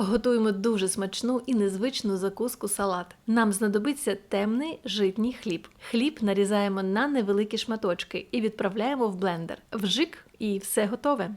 Готуємо дуже смачну і незвичну закуску салат. Нам знадобиться темний житній хліб. Хліб нарізаємо на невеликі шматочки і відправляємо в блендер. Вжик і все готове.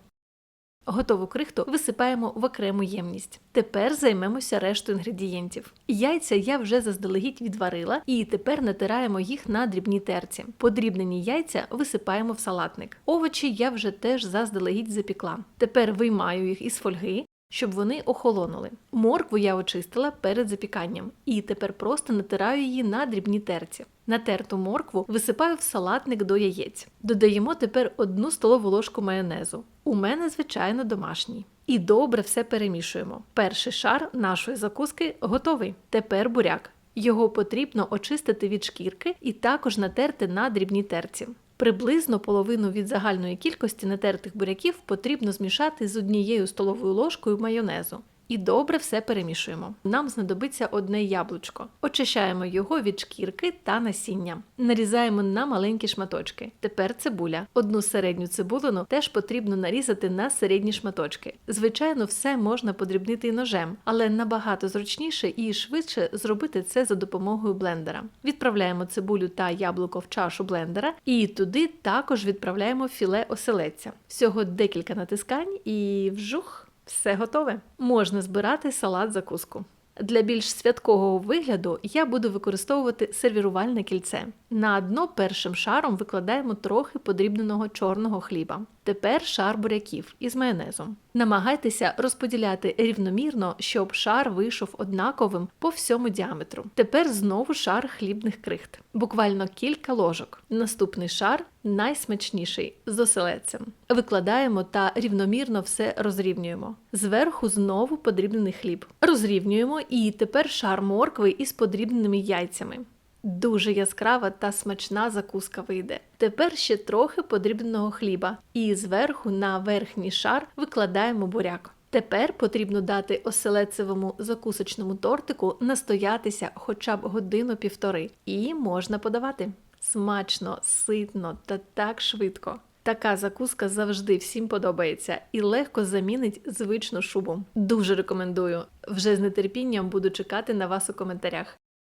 Готову крихту висипаємо в окрему ємність. Тепер займемося рештою інгредієнтів. Яйця я вже заздалегідь відварила, і тепер натираємо їх на дрібній терці. Подрібнені яйця висипаємо в салатник. Овочі я вже теж заздалегідь запікла. Тепер виймаю їх із фольги. Щоб вони охолонули. Моркву я очистила перед запіканням і тепер просто натираю її на дрібній терці. Натерту моркву висипаю в салатник до яєць. Додаємо тепер одну столову ложку майонезу. У мене, звичайно, домашній. І добре все перемішуємо. Перший шар нашої закуски готовий. Тепер буряк. Його потрібно очистити від шкірки і також натерти на дрібній терці. Приблизно половину від загальної кількості натертих буряків потрібно змішати з однією столовою ложкою майонезу. І добре все перемішуємо. Нам знадобиться одне яблучко. Очищаємо його від шкірки та насіння. Нарізаємо на маленькі шматочки. Тепер цибуля. Одну середню цибулину теж потрібно нарізати на середні шматочки. Звичайно, все можна подрібнити ножем, але набагато зручніше і швидше зробити це за допомогою блендера. Відправляємо цибулю та яблуко в чашу блендера, і туди також відправляємо філе оселедця. Всього декілька натискань і вжух. Все готове. Можна збирати салат закуску. Для більш святкового вигляду я буду використовувати сервірувальне кільце. На дно першим шаром викладаємо трохи подрібненого чорного хліба. Тепер шар буряків із майонезом. Намагайтеся розподіляти рівномірно, щоб шар вийшов однаковим по всьому діаметру. Тепер знову шар хлібних крихт. Буквально кілька ложок. Наступний шар найсмачніший з оселедцем. Викладаємо та рівномірно все розрівнюємо. Зверху знову подрібнений хліб. Розрівнюємо і тепер шар моркви із подрібненими яйцями. Дуже яскрава та смачна закуска вийде. Тепер ще трохи подрібненого хліба, і зверху на верхній шар викладаємо буряк. Тепер потрібно дати оселедцевому закусочному тортику настоятися хоча б годину-півтори, і можна подавати. Смачно, ситно та так швидко. Така закуска завжди всім подобається і легко замінить звичну шубу. Дуже рекомендую. Вже з нетерпінням буду чекати на вас у коментарях.